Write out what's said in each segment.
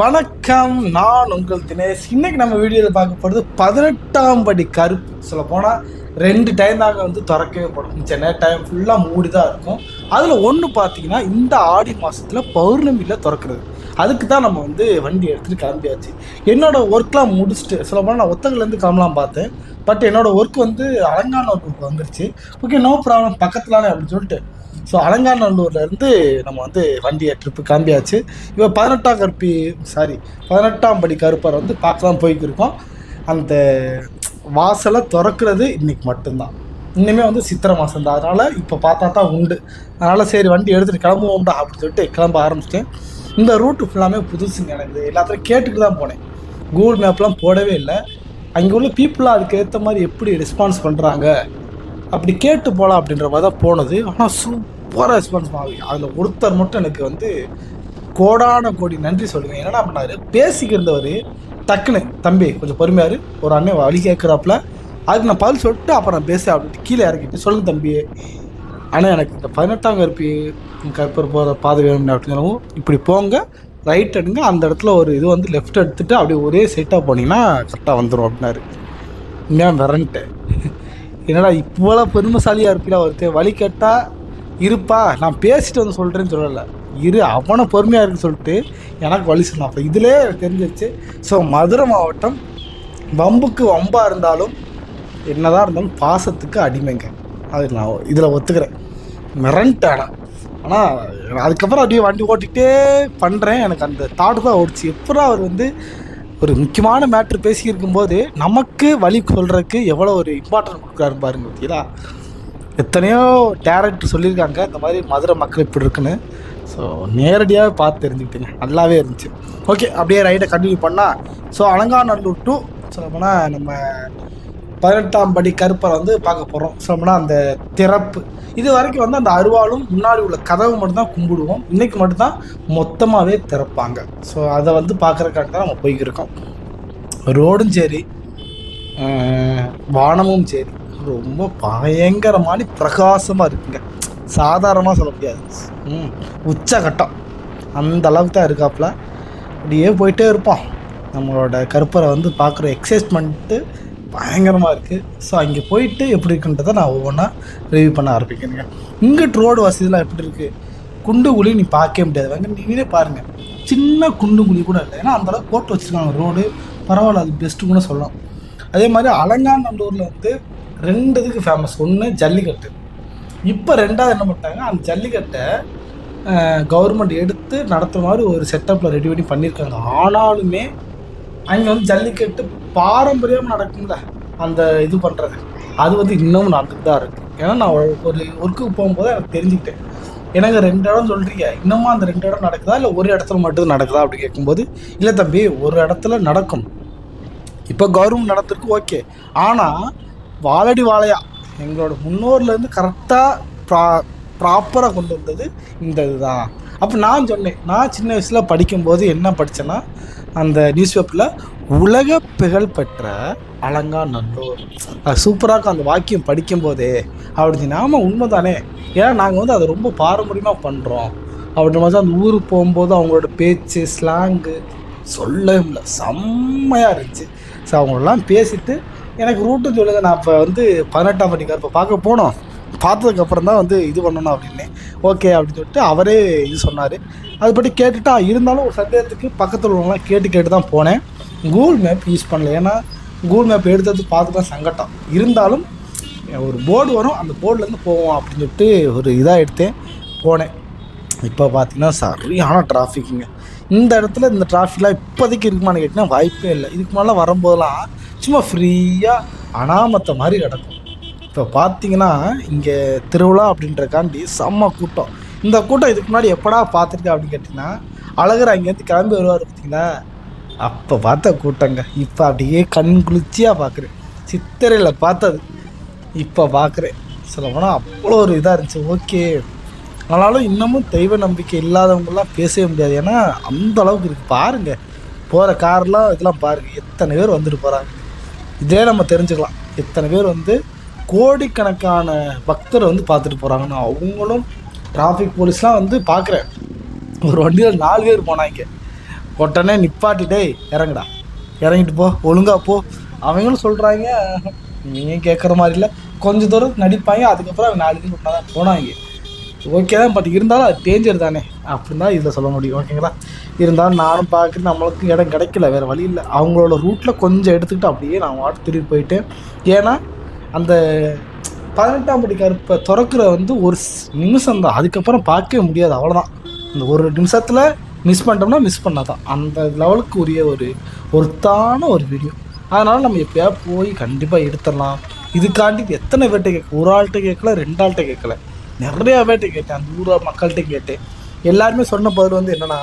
வணக்கம் நான் உங்கள் தினேஷ். இன்னைக்கு நம்ம வீடியோவில் பார்க்க போகிறது பதினெட்டாம் படி கருப்பு. சொல்ல போனால் ரெண்டு டைம் தாங்க வந்து திறக்கவே படும். சென்னை டைம் ஃபுல்லாக மூடி தான் இருக்கும். அதில் ஒன்று பார்த்தீங்கன்னா இந்த ஆடி மாதத்தில் பௌர்ணமியில் திறக்கிறது. அதுக்கு தான் நம்ம வந்து வண்டி எடுத்துகிட்டு கிளம்பியாச்சு. என்னோடய ஒர்க்லாம் முடிச்சுட்டு சொல்ல போனால் நான் ஒத்தகலேருந்து கிளம்பலாம் பார்த்தேன். பட் என்னோடய ஒர்க் வந்து அலங்கான ஒர்க் வந்துருச்சு. ஓகே நோ ப்ராப்ளம் பக்கத்துலானே அப்படின்னு சொல்லிட்டு ஸோ அலங்காநல்லூர்லேருந்து நம்ம வந்து வண்டியை ட்ரிப்பு கிளம்பியாச்சு. இப்போ பதினெட்டாம் கருப்பி சாரி பதினெட்டாம் படி கருப்பரை வந்து பார்க்க தான் போய்க்கிருக்கோம். அந்த வாசலை திறக்கிறது இன்றைக்கி மட்டும்தான். இன்னுமே வந்து சித்திரை மாதம் தான். அதனால் இப்போ பார்த்தா தான் உண்டு. அதனால் சரி வண்டி எடுத்துகிட்டு கிளம்புவோம்டா அப்படின்னு சொல்லிட்டு கிளம்ப ஆரம்பிச்சிட்டேன். இந்த ரூட்டு ஃபுல்லாமே புதுசுங்க எனக்கு. எல்லாத்தையும் கேட்டுட்டு தான் போனேன். கூகுள் மேப்லாம் போடவே இல்லை. அங்கே உள்ள பீப்புளாக அதுக்கு ஏற்ற மாதிரி எப்படி ரெஸ்பான்ஸ் பண்ணுறாங்க அப்படி கேட்டு போகலாம் அப்படின்ற மாதிரி தான் போனது. ஆனால் சூப்பராக ரெஸ்பான்ஸ் ஆகுது அதில் ஒருத்தர் மட்டும் எனக்கு வந்து கோடான கோடி நன்றி சொல்லுவேன் என்னடா பண்ணார்? பேசிக்கிறந்தவர் டக்குன்னு தம்பி கொஞ்சம் பொறுமையாரு ஒரு அண்ணன் வழி கேட்குறாப்புல. அதுக்கு நான் பதில் சொல்லிட்டு அப்புறம் நான் பேச அப்படின்ட்டு கீழே இறக்கிட்டு சொல்லுங்க தம்பி. ஆனால் எனக்கு இந்த பதினெட்டாம் கருப்பி கற்பர் போகிற பாதை வேணும் அப்படிங்கிறவும் இப்படி போங்க. ரைட் எடுங்க. அந்த இடத்துல ஒரு இது வந்து லெஃப்ட் எடுத்துட்டு அப்படியே ஒரே செட்டாக போனீங்கன்னா கரெக்டாக வந்துடும் அப்படின்னாரு. ஏன் விரன்ட்டேன் என்னடா இவ்வளோ பெருமைசாலியாக இருப்பீங்களா ஒருத்தர் வழி கேட்டால் இருப்பா நான் பேசிட்டு வந்து சொல்கிறேன்னு சொல்லலை. இரு அவனை பொறுமையாக இருக்குன்னு சொல்லிட்டு எனக்கு வழி சொன்னான். அப்போ இதிலே தெரிஞ்சிச்சு ஸோ மதுரை மாவட்டம் வம்புக்கு வம்பாக இருந்தாலும் என்னதான் இருந்தாலும் பாசத்துக்கு அடிமைங்க. அது நான் இதில் ஒத்துக்கிறேன். மிரண்டானா? ஆனால் அதுக்கப்புறம் அப்படியே வண்டி ஓட்டிகிட்டே பண்ணுறேன் எனக்கு அந்த தாட்டு தான் ஓடிச்சு. எப்படா அவர் வந்து ஒரு முக்கியமான மேட்ரு பேசியிருக்கும்போது நமக்கு வழி சொல்கிறதுக்கு எவ்வளோ ஒரு இம்பார்ட்டன்ட் கொடுக்குறாரு பாருங்க பார்த்தீங்களா எத்தனையோ டேரக்டர் சொல்லியிருக்காங்க. இந்த மாதிரி மதுரை மக்கள் இப்படி இருக்குன்னு. ஸோ நேரடியாக பார்த்து தெரிஞ்சுக்கிட்டேங்க. நல்லாவே இருந்துச்சு. ஓகே அப்படியே ரைடை கண்டினியூ பண்ணால் ஸோ அலங்காநல்லூர் டு சொல்லப்போனால் நம்ம பதினெட்டாம் படி கருப்பரை வந்து பார்க்க போகிறோம் சொல்லப்போனால் அந்த திறப்பு. இது வரைக்கும் வந்து அந்த அருவாளும் முன்னாடி உள்ள கதவு மட்டும்தான் கும்பிடுவோம். இன்றைக்கு மட்டும்தான் மொத்தமாகவே திறப்பாங்க. ஸோ அதை வந்து பார்க்குறக்காக தான் நம்ம போய்க்கிருக்கோம். ரோடும் சரி வானமும் சரி. ரொம்ப பயங்கரமான பிரகாசமாக இருக்குங்க. சாதாரணமாக சொல்ல முடியாது. ம் உச்சகட்டம். அந்த அளவுக்கு தான் இருக்காப்புல. அப்படியே போயிட்டே இருப்போம். நம்மளோட கருப்பரை வந்து பார்க்குற எக்ஸைட்மெண்ட்டு பயங்கரமாக இருக்குது ஸோ அங்கே போயிட்டு எப்படி இருக்குன்றதை நான் ஒவ்வொன்றா ரிவ்யூ பண்ண ஆரம்பிக்கிறேங்க. இங்கிட்டு ரோடு வசதிலாம் எப்படி இருக்குது குண்டு குழி நீ பார்க்கவே முடியாது. வாங்க நீங்களே பாருங்கள் சின்ன குண்டு குழி கூட இல்லை. ஏன்னா அந்தளவுக்கு போட்டு வச்சுருக்காங்க ரோடு பரவாயில்ல அது பெஸ்ட்டு கூட சொல்லலாம். அதே மாதிரி அலங்காநல்லூரில் வந்து ரெண்டு இதுக்கு ஃபேமஸ் ஒன்று ஜல்லிக்கட்டு. இப்போ ரெண்டாவது என்ன பண்ணிட்டாங்க? அந்த ஜல்லிக்கட்டை கவர்மெண்ட் எடுத்து நடத்துகிற மாதிரி ஒரு செட்டப்பில் ரெடி பண்ணி பண்ணியிருக்காங்க. ஆனாலுமே அங்கே வந்து ஜல்லிக்கட்டு பாரம்பரியமாக நடக்கும்ல அந்த இது பண்ணுறது அது வந்து இன்னமும் நடந்துட்டு தான் இருக்குது ஏன்னா நான் ஒரு ஒர்க்குக்கு போகும்போது எனக்கு தெரிஞ்சுக்கிட்டேன். எனக்கு ரெண்டு இடம் சொல்கிறீங்க இன்னமும் அந்த ரெண்டு இடம் நடக்குதா? இல்லை ஒரு இடத்துல மட்டும் நடக்குதா? அப்படி கேட்கும்போது இல்லை தம்பி ஒரு இடத்துல நடக்கும். இப்போ கவர்மெண்ட் நடத்துறதுக்கு ஓகே ஆனால் வாழடி வாழையா. எங்களோட முன்னோர்லேருந்து கரெக்டாக ப்ரா ப்ராப்பராக கொண்டு வந்தது இந்த இதுதான். அப்போ நான் சொன்னேன் நான் சின்ன வயசில் படிக்கும்போது என்ன படித்தேன்னா அந்த நியூஸ் பேப்பரில் உலக புகழ் பெற்ற அலங்காநல்லூர். அது சூப்பராக இருக்கும் அந்த வாக்கியம் படிக்கும்போதே. அப்படின்னு ஆமாம் உண்மை தானே ஏன்னா நாங்கள் வந்து அதை ரொம்ப பாரம்பரியமாக பண்ணுறோம் அப்படின்ற மாதிரி அந்த ஊருக்கு போகும்போது அவங்களோட பேச்சு ஸ்லாங்கு சொல்லவே முடியல. செம்மையாக இருந்துச்சு. ஸோ அவங்களெல்லாம் பேசிட்டு எனக்கு ரூட்டு சொல்லுங்க. நான் இப்போ வந்து பதினெட்டாம் படி இப்போ பார்க்க போனோம். பார்த்ததுக்கப்புறம் தான் வந்து இது பண்ணணும் அப்படின்னு ஓகே அப்படின்னு சொல்லிட்டு அவரே இது சொன்னார். அதுபடி கேட்டுட்டா இருந்தாலும் ஒரு சந்தேகத்துக்கு பக்கத்தில் உள்ளவங்களாம் கேட்டு கேட்டு தான் போனேன். கூகுள் மேப் யூஸ் பண்ணல. ஏன்னா கூகுள் மேப் எடுத்தது பார்த்து தான் சங்கட்டம். இருந்தாலும் ஒரு போர்டு வரும். அந்த போர்டுலேருந்து போவோம் அப்படின்னு சொல்லிட்டு ஒரு இதாக எடுத்தேன். போனேன். இப்போ பார்த்தீங்கன்னா சரியான டிராஃபிக்குங்க இந்த இடத்துல இந்த டிராஃபிக்லாம் இப்போதைக்கு இருக்குமான்னு கேட்டிங்கன்னா வாய்ப்பே இல்லை. இதுக்கு மேலே வரும்போதெல்லாம் சும்மா ஃப்ரீயாக அனாமத்தை மாதிரி கிடக்கும். இப்போ பார்த்தீங்கன்னா இங்கே திருவிழா அப்படின்றக்காண்டி செம்ம கூட்டம். இந்த கூட்டம் இதுக்கு முன்னாடி எப்படா பார்த்துருக்கேன் அப்படின்னு கேட்டிங்கன்னா அழகர் அங்கேருந்து கிளம்பி வருவார் பார்த்தீங்களா அப்போ பார்த்த கூட்டங்க. இப்போ அப்படியே கண் குளிர்ச்சியாக பார்க்குறேன் சித்திரையில் பார்த்தது. இப்போ பார்க்குறேன் சொல்ல போனால் அவ்வளோ ஒரு இதாக இருந்துச்சு. ஓகே. ஆனாலும் இன்னமும் தெய்வ நம்பிக்கை இல்லாதவங்கலாம் பேசவே முடியாது. ஏன்னா அந்த அளவுக்கு இருக்குது பாருங்கள் போகிற கார்லாம் இதெல்லாம் பாருங்கள் எத்தனை பேர் வந்துட்டு போகிறாங்க இதே நம்ம தெரிஞ்சுக்கலாம். இத்தனை பேர் வந்து கோடிக்கணக்கான பக்தரை வந்து பார்த்துட்டு போகிறாங்கன்னு அவங்களும் டிராஃபிக் போலீஸ்லாம் வந்து பார்க்குறேன். ஒரு வண்டியில் நாலு பேர் போனாங்க. உடனே நிப்பாட்டிட்டே இறங்குடா. இறங்கிட்டு போ. ஒழுங்கா போ. அவங்களும் சொல்கிறாங்க நீங்கள் கேட்குற மாதிரி இல்லை? கொஞ்சம் தூரம் நடிப்பாங்க. அதுக்கப்புறம் அவங்க நாலு பேர் ஒன்றா தான் போனாங்க. ஓகே தான் பட் இருந்தாலும் அது டேஞ்சர் தானே? அப்படின்னு தான் இதில் சொல்ல முடியும். ஓகேங்களா இருந்தாலும் நானும் பார்க்குறது நம்மளுக்கு இடம் கிடைக்கல வேறு வழி இல்லை. அவங்களோட ரூட்டில் கொஞ்சம் எடுத்துக்கிட்டு அப்படியே நான் வாட்டு திரும்பி போயிட்டேன். ஏன்னா அந்த பதினெட்டாம் படி கருப்பை திறக்கிற வந்து ஒரு நிமிஷம் தான் அதுக்கப்புறம் பார்க்கவே முடியாது அவ்வளோதான் இந்த ஒரு நிமிஷத்தில் மிஸ் பண்ணிட்டோம்னா மிஸ் பண்ணாதான். அந்த லெவலுக்கு உரிய ஒரு ஒருத்தான ஒரு வீடியோ அதனால் நம்ம எப்போயா போய் கண்டிப்பாக எடுத்துடலாம். இதுக்காண்டி எத்தனை வேட்டை கேட்க ஒரு ஆள்கிட்ட கேட்கல ரெண்டு ஆள்கிட்ட கேட்கல. நிறையா வேட்டை கேட்டேன் அந்த ஊரா மக்கள்கிட்ட கேட்டேன். எல்லாருமே சொன்ன பதில் வந்து என்னென்னா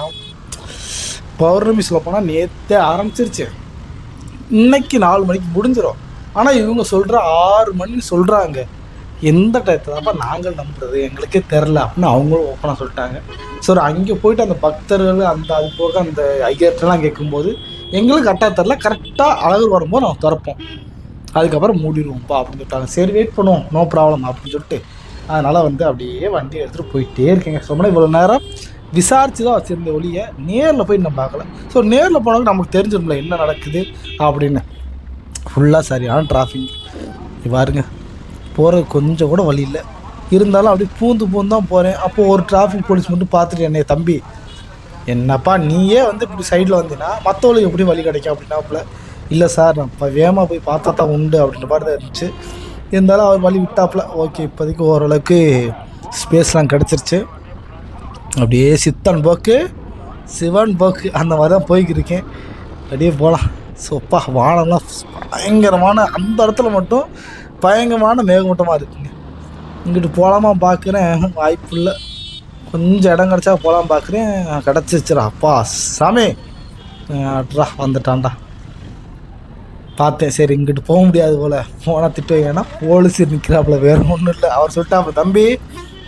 பௌர்ணமி சொல்ல போனால் நேற்றே ஆரம்பிச்சிருச்சு. இன்னைக்கு நாலு மணிக்கு முடிஞ்சிடும் ஆனால் இவங்க சொல்கிற ஆறு மணின்னு சொல்கிறாங்க எந்த டயத்தை தான்ப்பா நாங்கள் நம்புறது? எங்களுக்கே தெரில அப்படின்னு அவங்களும் ஓப்பனாக சொல்லிட்டாங்க. ஸோ அங்கே போயிட்டு அந்த பக்தர்கள் அந்த அது போக அந்த ஐயர்கிட்டலாம் கேட்கும்போது எங்களுக்கு கரெக்டாக தெரில கரெக்டாக அழகு வரும்போது நாங்கள் திறப்போம். அதுக்கப்புறம் மூடிடுவோம்ப்பா அப்படின்னு சொல்லிட்டாங்க. சரி வெயிட் பண்ணுவோம். நோ ப்ராப்ளம் அப்படின்னு சொல்லிட்டு அதனால் வந்து அப்படியே வண்டி எடுத்துகிட்டு போயிட்டே இருக்கேங்க. சொன்னால் இவ்வளோ நேரம் விசாரித்து தான் வச்சுருந்த ஒளியை நேரில் போய் நம்ம பார்க்கல. ஸோ நேரில் போனவங்க நமக்கு தெரிஞ்சிடும்ல என்ன நடக்குது அப்படின்னு. ஃபுல்லாக சரியான டிராஃபிக் பாருங்க. போகிற கொஞ்சம் கூட வழி இல்லை. இருந்தாலும் அப்படியே பூந்து பூந்து தான் போகிறேன் அப்போது ஒரு டிராஃபிக் போலீஸ் மட்டும் பார்த்துட்டு என்னைய தம்பி என்னப்பா நீயே வந்து இப்படி சைடில் வந்தீங்கன்னா மற்றவங்களுக்கு எப்படி வழி கிடைக்கும்? அப்படின்னாப்புல இல்லை சார் நான் இப்போ வேகமாக போய் பார்த்தா தான் உண்டு அப்படின்ற மாதிரி தான் இருந்துச்சு. இருந்தாலும் அவர் வழி விட்டாப்புல. ஓகே இப்போதைக்கு ஓரளவுக்கு ஸ்பேஸ்லாம் கிடச்சிருச்சு. அப்படியே சித்தன் போக்கு சிவன் போக்கு அந்த மாதிரி தான் போய்க்கிருக்கேன். அப்படியே போகலாம் சோப்பா வானம்லாம் பயங்கரமான அந்த இடத்துல மட்டும் பயங்கரமான மேகமூட்டமாக இருக்குங்க இங்கிட்டு போகலாமா பார்க்குறேன் வாய்ப்பு இல்லை. கொஞ்சம் இடம் கிடச்சா போகலாம் பார்க்குறேன் கிடச்சிச்சுடா அப்பா சாமி. அட்ரா வந்துட்டான்டா. பார்த்தேன். சரி இங்கிட்டு போக முடியாது போல். போனால் திட்டம் ஏன்னா போலீஸ் நிற்கிறாப்புல வேறு ஒன்றும் இல்லை. அவர் சொல்லிட்டாப்புல தம்பி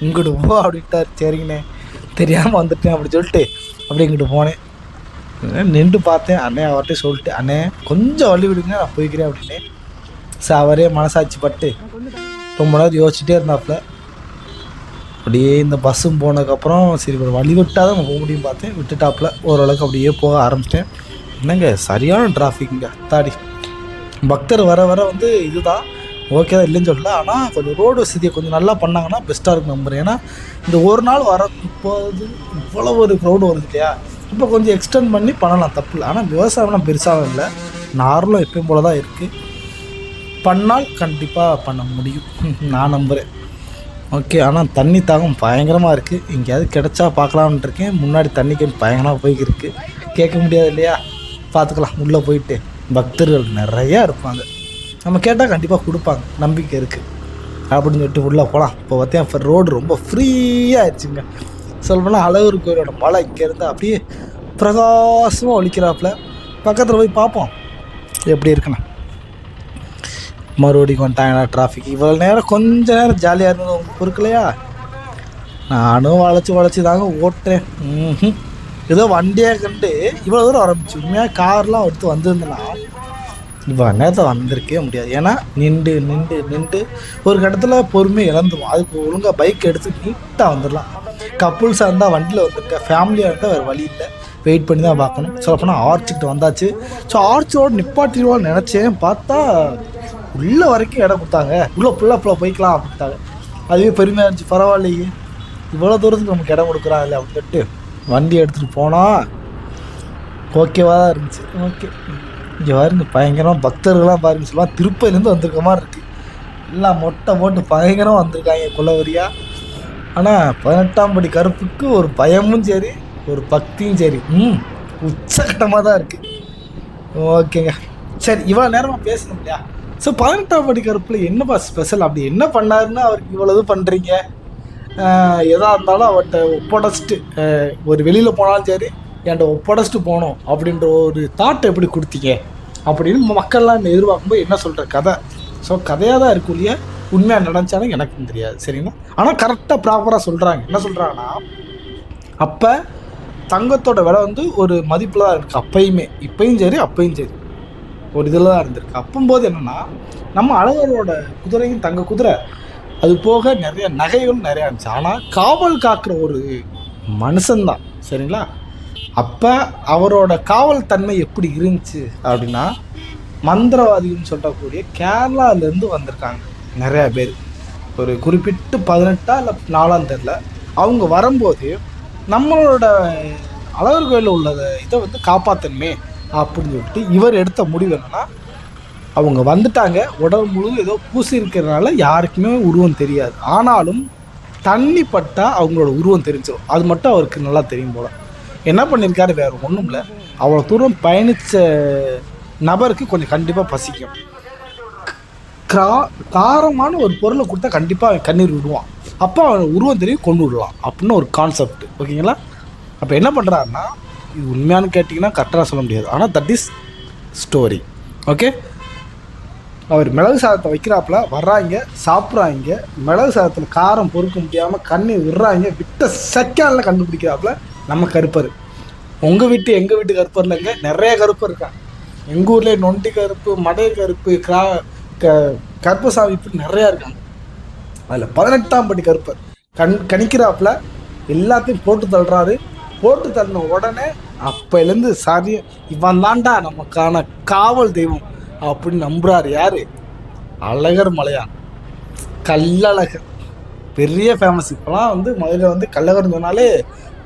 இங்கிட்டு போ அப்படின்ட்டார். சரிங்கண்ணே. தெரியாமல் வந்துட்டேன் அப்படி சொல்லிட்டு அப்படி இங்கிட்டு போனேன். நின்று பார்த்தேன். அண்ணே அவர்கிட்ட சொல்லிட்டு அண்ணே கொஞ்சம் வழி விடுங்க நான் போய்க்கிறேன் அப்படின்னு. சரி அவரே மனசாட்சி பட்டு ரொம்ப நேரம் யோசிச்சுட்டே இருந்தாப்புல. அப்படியே இந்த பஸ்ஸும் போனதுக்கப்புறம் சரி ஒரு வழி விட்டால் தான் போக முடியும் பார்த்தேன். விட்டுட்டாப்புல. ஓரளவுக்கு அப்படியே போக ஆரம்பிச்சிட்டேன். என்னங்க சரியான டிராஃபிக்குங்க தாடி பக்தர் வர வர வந்து இதுதான். ஓகே தான் இல்லைன்னு சொல்லல. ஆனால் கொஞ்சம் ரோடு வசதியை கொஞ்சம் நல்லா பண்ணாங்கன்னா பெஸ்ட்டாக இருக்கும் நம்புறேன். ஏன்னா இந்த ஒரு நாள் வர இப்போது இவ்வளோ ஒரு க்ரௌடு வருது இல்லையா? இப்போ கொஞ்சம் எக்ஸ்டெண்ட் பண்ணி பண்ணலாம் தப்பு இல்லை. ஆனால் விவசாயம்லாம் பெருசாகவும் இல்லை. நார்மலாக எப்பயும் போல தான் இருக்குது பண்ணால் கண்டிப்பாக பண்ண முடியும். நான் நம்புகிறேன் ஓகே ஆனால் தண்ணி தாகம் பயங்கரமாக இருக்குது எங்கேயாவது கிடச்சா பார்க்கலான் இருக்கேன். முன்னாடி தண்ணி கேன் பயங்கரமாக போய்க்கிருக்கு கேட்க முடியாது இல்லையா? பார்த்துக்கலாம். உள்ளே போயிட்டு பக்தர்கள் நிறையா இருப்பாங்க. நம்ம கேட்டால் கண்டிப்பாக கொடுப்பாங்க. நம்பிக்கை இருக்குது அப்படின்னு சொல்லிட்டு உள்ளே போகலாம் இப்போ பார்த்தியா இப்போ ரோடு ரொம்ப ஃப்ரீயாக ஆயிடுச்சுங்க. சொல்லப்போனால் அழகர் கோயிலோட மலை இங்கேருந்து அப்படியே பிரகாசமாக ஒழிக்கிறாப்புல பக்கத்தில் போய் பார்ப்போம். எப்படி இருக்குண்ணா மறுபடியும் வந்துட்டாங்கண்ணா டிராஃபிக் இவ்வளோ நேரம் கொஞ்ச நேரம் ஜாலியாக இருந்தது உங்களுக்கு பொறுக்கலையா? நானும் வளைச்சி வளைச்சி தாங்க ஓட்டுறேன். ஏதோ வண்டியாக கண்டு இவ்வளோ தூரம் ஆரம்பிச்சு. உண்மையாக கார்லாம் எடுத்து வந்திருந்தேன்னா இப்போ நேரத்தை வந்திருக்கவே முடியாது. ஏன்னா நின்று நின்று நின்று ஒரு கட்டத்தில் பொறுமை இழந்துவோம் அதுக்கு ஒழுங்காக பைக் எடுத்து நீட்டாக வந்துடலாம் கப்புள்ஸாக இருந்தால் வண்டியில் வந்துருக்க ஃபேமிலியாக இருந்தால் வேறு வழி இல்லை. வெயிட் பண்ணி தான் பார்க்கணும். சொல்லப்போனால் ஆர்ச்சுக்கிட்ட வந்தாச்சு. ஸோ ஆர்ச்சோட நிப்பாட்டிடுவான்னு நினச்சேன். பார்த்தா உள்ள வரைக்கும் இடம் கொடுத்தாங்க. உள்ளே ஃபுல்லாக ஃபுல்லாக போய்க்கலாம் அப்படின்ட்டாங்க. அதுவே பெருமையாக இருந்துச்சு. பரவாயில்லையே. இவ்வளோ தூரத்துக்கு நமக்கு இடம் கொடுக்குறாங்க இல்லை அப்படின்னு சொல்லிட்டு வண்டி எடுத்துகிட்டு போனால் ஓகேவாக தான் இருந்துச்சு. ஓகே இங்கே பாருங்க பயங்கரமாக பக்தர்கள்லாம் பாருங்க சொல்லுவாங்க. திருப்பதிலேருந்து வந்திருக்க மாதிரி இருக்குது எல்லாம் மொட்டை போட்டு பயங்கரமாக வந்திருக்காங்க குலவரியா ஆனால் பதினெட்டாம் படி கருப்புக்கு ஒரு பயமும் சரி ஒரு பக்தியும் சரி. ம் உச்சகட்டமாக தான் இருக்குது ஓகேங்க. சரி இவ்வளோ நேரமாக பேசணும் இல்லையா? ஸோ பதினெட்டாம் படி கருப்பில் என்னப்பா ஸ்பெஷல் அப்படி என்ன பண்ணாருன்னு அவருக்கு இவ்வளோ இது பண்ணுறீங்க எதாக இருந்தாலும் அவர்கிட்ட ஒப்படைச்சிட்டு ஒரு வெளியில் போனாலும் சரி என்கிட்ட ஒப்படைச்சிட்டு போகணும் அப்படின்ற ஒரு தாட் எப்படி கொடுத்தீங்க? அப்படின்னு மக்கள்லாம் எதிர்பார்க்கும்போது என்ன சொல்கிற கதை? ஸோ கதையாக தான் இருக்கும் இல்லையா? உண்மையாக நடந்துச்சாலும் எனக்கும் தெரியாது சரிங்களா? ஆனால் கரெக்டாக ப்ராப்பராக சொல்கிறாங்க என்ன சொல்கிறாங்கன்னா அப்போ தங்கத்தோட விலை வந்து ஒரு மதிப்பில் தான் இருக்குது அப்பயுமே. இப்பையும் சரி அப்பையும் சரி. ஒரு இதில் தான் இருந்திருக்கு. அப்பும்போது என்னென்னா நம்ம அழகரோட குதிரையும் தங்க குதிரை. அது போக நிறைய நகைகளும் நிறையா இருந்துச்சு. ஆனால் காவல் காக்கிற ஒரு மனுஷன்தான் சரிங்களா? அப்போ அவரோட காவல் தன்மை எப்படி இருந்துச்சு அப்படின்னா மந்திரவாதின்னு சொல்லக்கூடிய கேரளாலேருந்து வந்திருக்காங்க. நிறையா பேர். ஒரு குறிப்பிட்டு பதினெட்டா இல்லை நாலாம் தெரில அவங்க வரும்போது நம்மளோட அழகர் கோயிலில் உள்ள இதை வந்து காப்பாற்றணுமே அப்படின்னு சொல்லிட்டு இவர் எடுத்த முடிவு என்னன்னா அவங்க வந்துட்டாங்க. உடல் முழு ஏதோ பூசி இருக்கிறதுனால யாருக்குமே உருவம் தெரியாது. ஆனாலும் தண்ணி பட்டால் அவங்களோட உருவம் தெரிஞ்சிடும் அது மட்டும் அவருக்கு நல்லா தெரியும் போல. என்ன பண்ணியிருக்காரு வேற ஒன்றும் இல்லை அவ்வளோ தூரம் பயணித்த நபருக்கு கொஞ்சம் கண்டிப்பாக பசிக்கும். கா காரமான ஒரு பொருளை கொடுத்தா கண்டிப்பாக அவன் கண்ணீர் விடுவான். அப்போ அவன் உருவம் தெரியும் கொண்டு விடலாம் அப்படின்னு ஒரு கான்செப்ட் ஓகேங்களா? அப்போ என்ன பண்ணுறாருன்னா இது உண்மையானு கேட்டிங்கன்னா கரெக்டாக சொல்ல முடியாது. ஆனால் தட் இஸ் ஸ்டோரி ஓகே? அவர் மிளகு சாதத்தை வைக்கிறாப்புல வர்றாங்க சாப்பிட்றாங்க மிளகு சாதத்தில் காரம் பொறுக்க முடியாமல் கண்ணீர் விடுறாங்க விட்ட செகண்டில் கண்டுபிடிக்கிறாப்புல நம்ம கருப்பர். உங்கள் வீட்டு எங்கள் வீட்டு கருப்பர் இல்லைங்க நிறைய கருப்பர் இருக்காங்க. எங்கள் ஊரில் நொண்டி கருப்பு மடை கருப்பு கிரா க கருப்பசாமி இப்படி நிறையா இருக்காங்க. அதில் பதினெட்டாம் படி கருப்பர். கண் கணிக்கிறாப்புல எல்லாத்தையும் போட்டு தள்ளுறாரு. போட்டு தள்ளின உடனே அப்போலேருந்து சாரி இவன் தாண்டா நமக்கான காவல் தெய்வம் அப்படின்னு நம்புகிறார் யார்? அழகர் மலையான். கல்லழகர் பெரிய ஃபேமஸ் இப்போலாம் வந்து மதுரையில் வந்து கல்லகர்னு சொன்னாலே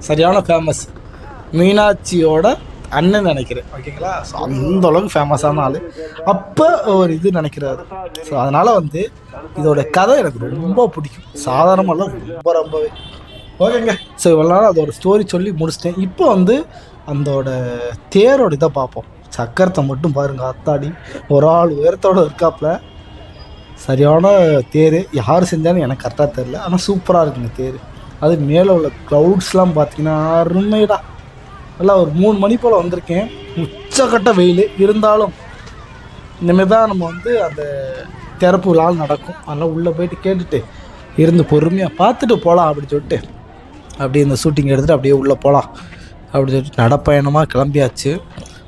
சரியான ஃபேமஸ் மீனாட்சியோட அண்ணன் நினைக்கிறேன். ஓகேங்களா? ஸோ அந்த அளவுக்கு ஃபேமஸான ஆள். அப்போ ஒரு இது நினைக்கிறாரு. ஸோ அதனால் வந்து இதோட கதை எனக்கு ரொம்ப பிடிக்கும். சாதாரணமாக ரொம்ப ரொம்பவே. ஓகேங்க. ஸோ இவ்வளோ நாள் அதோட ஸ்டோரி சொல்லி முடிச்சிட்டேன். இப்போ வந்து அந்தோட தேரோட இதை பார்ப்போம். சக்கரத்தை மட்டும் பாருங்க அத்தாடி ஒரு ஆள் உயரத்தோட இருக்காப்புல சரியான தேர். யார் செஞ்சாலும் எனக்கு கரெக்டாக தெரில ஆனால் சூப்பராக இருக்குங்க தேர். அது மேலே உள்ள க்ளவுட்ஸ்லாம் பார்த்தீங்கன்னா அருமைடா. நல்லா ஒரு மூணு மணி போல் வந்திருக்கேன். உச்சக்கட்ட வெயில். இருந்தாலும் இனிமேல் தான் நம்ம வந்து அந்த திறப்பு விழாவில் நடக்கும். அதெல்லாம் உள்ளே போயிட்டு கேட்டுட்டு இருந்து பொறுமையாக பார்த்துட்டு போகலாம் அப்படின்னு சொல்லிட்டு. அப்படியே இந்த ஷூட்டிங் எடுத்துகிட்டு அப்படியே உள்ளே போகலாம் அப்படின்னு சொல்லிட்டு நடப்பயணமாக கிளம்பியாச்சு.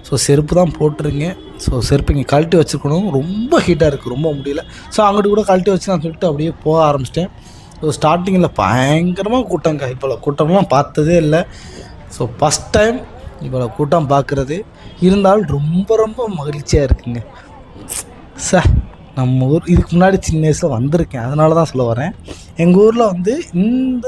ஸோ செருப்பு தான் போட்டிருங்க ஸோ செருப்பு இங்கே கழட்டி வச்சுருக்கணும். ரொம்ப ஹீட்டாக இருக்குது ரொம்ப முடியல. ஸோ அங்கிட்டு கூட கழட்டி வச்சு நான் சொல்லிட்டு அப்படியே போக ஆரம்பிச்சிட்டேன். ஸோ ஸ்டார்டிங்கில் பயங்கரமாக கூட்டங்க இவ்வளோ கூட்டம்லாம் பார்த்ததே இல்லை. ஸோ ஃபஸ்ட் டைம் இவ்வளோ கூட்டம் பார்க்குறது. இருந்தாலும் ரொம்ப ரொம்ப மகிழ்ச்சியாக இருக்குங்க. ச நம்ம ஊர் இதுக்கு முன்னாடி சின்ன வயசில் வந்திருக்கேன். அதனால தான் சொல்ல வரேன். எங்கள் ஊரில் வந்து இந்த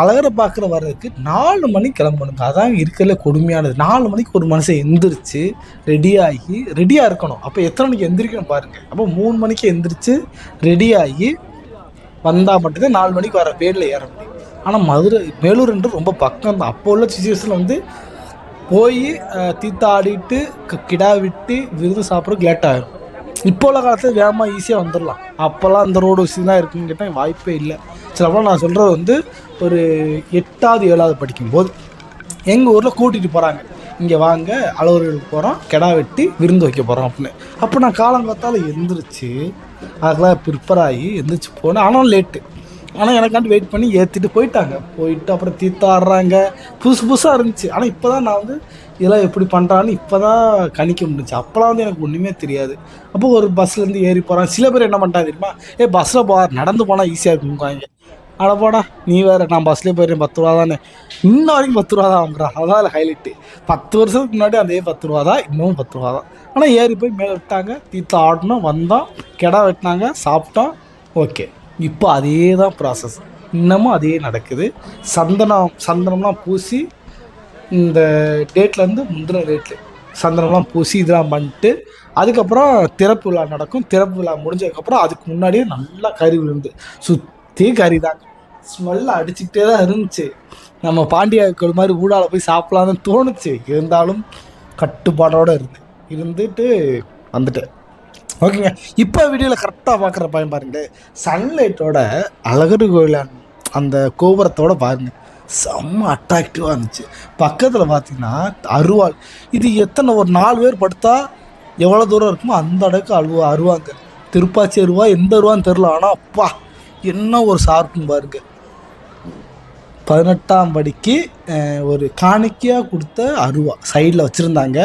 அழகரை பார்க்குற வர்றதுக்கு நாலு மணிக்கு கிளம்பணுங்க. அதான் இருக்கிறதுல கொடுமையானது. நாலு மணிக்கு ஒரு மனுஷன் எந்திரிச்சு ரெடியாகி ரெடியாக இருக்கணும். அப்போ எத்தனை மணிக்கு எந்திரிக்கணும் பாருங்கள் அப்போ மூணு மணிக்கு எந்திரிச்சு ரெடியாகி வந்தால் மட்டும்தான் நாலு மணிக்கு வர பேரில் ஏற முடியும். ஆனால் மதுரை மேலூர்ன்றது ரொம்ப பக்கம் தான். அப்போ உள்ள சுச்சுவேஷனில் வந்து போய் தீத்தாடிட்டு க- கிடா விட்டு விருது சாப்பிட்றதுக்கு லேட் ஆகிடும் இப்போ உள்ள காலத்தில் வேகமாக ஈஸியாக வந்துடலாம் அப்போல்லாம் அந்த ரோடு வசதிலாம் இருக்குன்னு கேட்டால் வாய்ப்பே இல்லை. சிலப்போ நான் சொல்கிறது வந்து ஒரு எட்டாவது ஏழாவது படிக்கும்போது எங்கள் ஊரில் கூட்டிகிட்டு போகிறாங்க இங்கே வாங்க அலுவலர்களுக்கு போகிறோம் கிடா வெட்டி விருந்து வைக்க போகிறோம் அப்படின்னு. அப்போ நான் காலங்காத்தால் எந்திரிச்சு அதெல்லாம் ப்ரிப்பேர் ஆகி எந்திரிச்சு போனேன். ஆனால் லேட்டு ஆனால் எனக்காண்டி வெயிட் பண்ணி ஏற்றிட்டு போயிட்டாங்க. போயிட்டு அப்புறம் தீத்தாடுறாங்க புதுசு புதுசாக இருந்துச்சு. ஆனால் இப்போ தான் நான் வந்து இதெல்லாம் எப்படி பண்ணுறான்னு இப்போ தான் கணிக்க முடிஞ்சுச்சு அப்போலாம் வந்து எனக்கு ஒன்றுமே தெரியாது. அப்போ ஒரு பஸ்லேருந்து ஏறி போகிறான் சில பேர் என்ன பண்ணிட்டாங்க தெரியுமா? ஏ பஸ்ஸில் போ நடந்து போனால் ஈஸியாக இருக்குங்க அட போடா நீ வேறு நான் பஸ்லேயே போயிடுறேன் பத்து ரூபா தானே. இன்ன வரைக்கும் பத்து ரூபா தான் வாங்குறான் அதான் அதில் ஹைலைட்டு பத்து வருஷத்துக்கு முன்னாடி அதே பத்து ரூபா தான் இன்னமும் பத்து ரூபா தான். ஆனால் ஏறி போய் மேலே விட்டாங்க. தீர்த்து ஆடினோம் வந்தோம் கிடா வெட்டினாங்க சாப்பிட்டோம் ஓகே இப்போ அதே தான் ப்ராசஸ் இன்னமும் அதே நடக்குது. சந்தனம் சந்தனம்லாம் பூசி இந்த டேட்லேருந்து முந்தின டேட்டில் சந்தனம்லாம் பூசி இதெல்லாம் பண்ணிட்டு அதுக்கப்புறம் திறப்பு விழா நடக்கும். திறப்பு விழா முடிஞ்சதுக்கப்புறம் அதுக்கு முன்னாடியே நல்லா கறி விழுந்து சுத் தீக்காரி தான். ஸ்மெல் அடிச்சுக்கிட்டே தான் இருந்துச்சு. நம்ம பாண்டியாக்கள் மாதிரி ஊடால போய் சாப்பிட்லான்னு தோணுச்சு. இருந்தாலும் கட்டுப்பாடோடு இருந்து இருந்துட்டு வந்துட்டேன். ஓகேங்க இப்போ வீடியோவில் கரெக்டாக பார்க்குற பையன் பாருங்க சன்லைட்டோட அழகர் கோயில் அந்த கோபுரத்தோட பாருங்க. செம்ம அட்ராக்டிவாக இருந்துச்சு. பக்கத்தில் பார்த்தீங்கன்னா அருவாள். இது எத்தனை ஒரு நாலு பேர் படுத்தா எவ்வளோ தூரம் இருக்குமோ அந்த அளவுக்கு அழுவா அருவாங்க. திருப்பாச்சி அருவா எந்த அருவான்னு தெரில ஆனால் அப்பா என்ன ஒரு சார்பும் பாருங்க. பதினெட்டாம் படிக்கு ஒரு காணிக்கையாக கொடுத்த அருவா சைடில் வச்சுருந்தாங்க.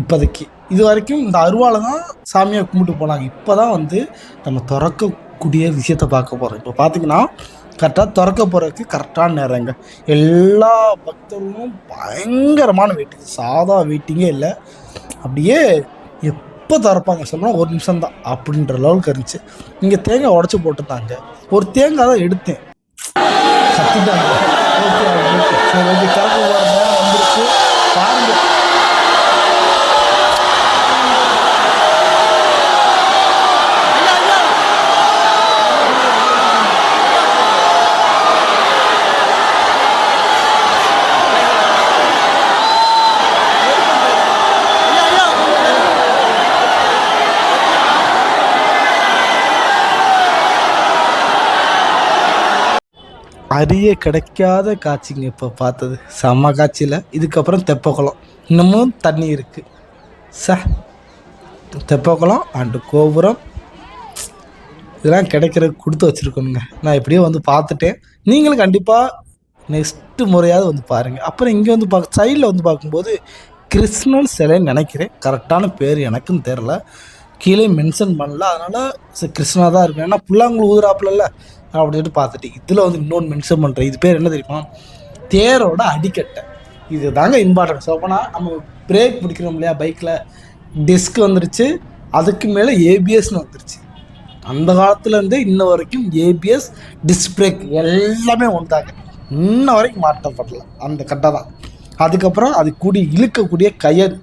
இப்போதைக்கு. இது வரைக்கும் இந்த அருவாவில் தான் சாமியை கும்பிட்டு போனாங்க. இப்போ தான் வந்து நம்ம திறக்கக்கூடிய விஷயத்த பார்க்க போகிறோம் இப்போ பார்த்திங்கன்னா கரெக்டாக திறக்க போகிறதுக்கு கரெக்டான நேரங்க. எல்லா பக்தர்களும் பயங்கரமான வெயிட்டிங் சாதா வெயிட்டிங்கே இல்லை. அப்படியே எப்போ திறப்பாங்க சொன்னால் ஒரு நிமிஷம் தான் அப்படின்ற லெவலுக்கு இருந்துச்சு. இங்கே தேங்காய் உடச்சி போட்டுருந்தாங்க. ஒரு தேங்காய் தான் எடுத்தேன். கத்திட்டாங்க ஓகே ஓகே. சரி ஓகே திறக்க போகிற நேரம் வந்துருச்சு பாருங்க அரிய கிடைக்காத காட்சிங்க இப்போ பார்த்தது. செம்ம காட்சியில். இதுக்கப்புறம் தெப்பக்குளம். இன்னமும் தண்ணி இருக்குது ச தெப்பக்குளம் அண்டு கோபுரம். இதெல்லாம் கிடைக்கிறதுக்கு கொடுத்து வச்சுருக்கணுங்க. நான் எப்படியோ வந்து பார்த்துட்டேன். நீங்களும் கண்டிப்பாக நெக்ஸ்ட்டு முறையாவது வந்து பாருங்கள் அப்புறம் இங்கே வந்து பார்க்க சைடில் வந்து பார்க்கும்போது கிருஷ்ணன் சிலைன்னு நினைக்கிறேன். கரெக்டான பேர் எனக்கும் தெரில கீழே மென்ஷன் பண்ணல. அதனால் சரி கிருஷ்ணா தான் இருக்கும் ஏன்னா புல்லாங்குழு ஊதுறாப்புலல்ல அப்படின்னு சொல்லிட்டு பார்த்துட்டு இதில் வந்து இன்னொன்று மென்ஷன் பண்ணுறேன் இது பேர் என்ன தெரியுமா? தேரோட அடிக்கட்டை. இது தாங்க இம்பார்ட்டன்ஸ் அப்போனா நம்ம பிரேக் பிடிக்கிறோம் இல்லையா பைக்கில் டிஸ்க் வந்துருச்சு. அதுக்கு மேலே ஏபிஎஸ்னு வந்துருச்சு. அந்த காலத்துலேருந்து இன்ன வரைக்கும் ஏபிஎஸ் டிஸ்க் பிரேக் எல்லாமே ஒன்றாங்க இன்ன வரைக்கும் மாற்றப்படல. அந்த கட்டை தான். அதுக்கப்புறம் அது கூடி இழுக்கக்கூடிய கயர்.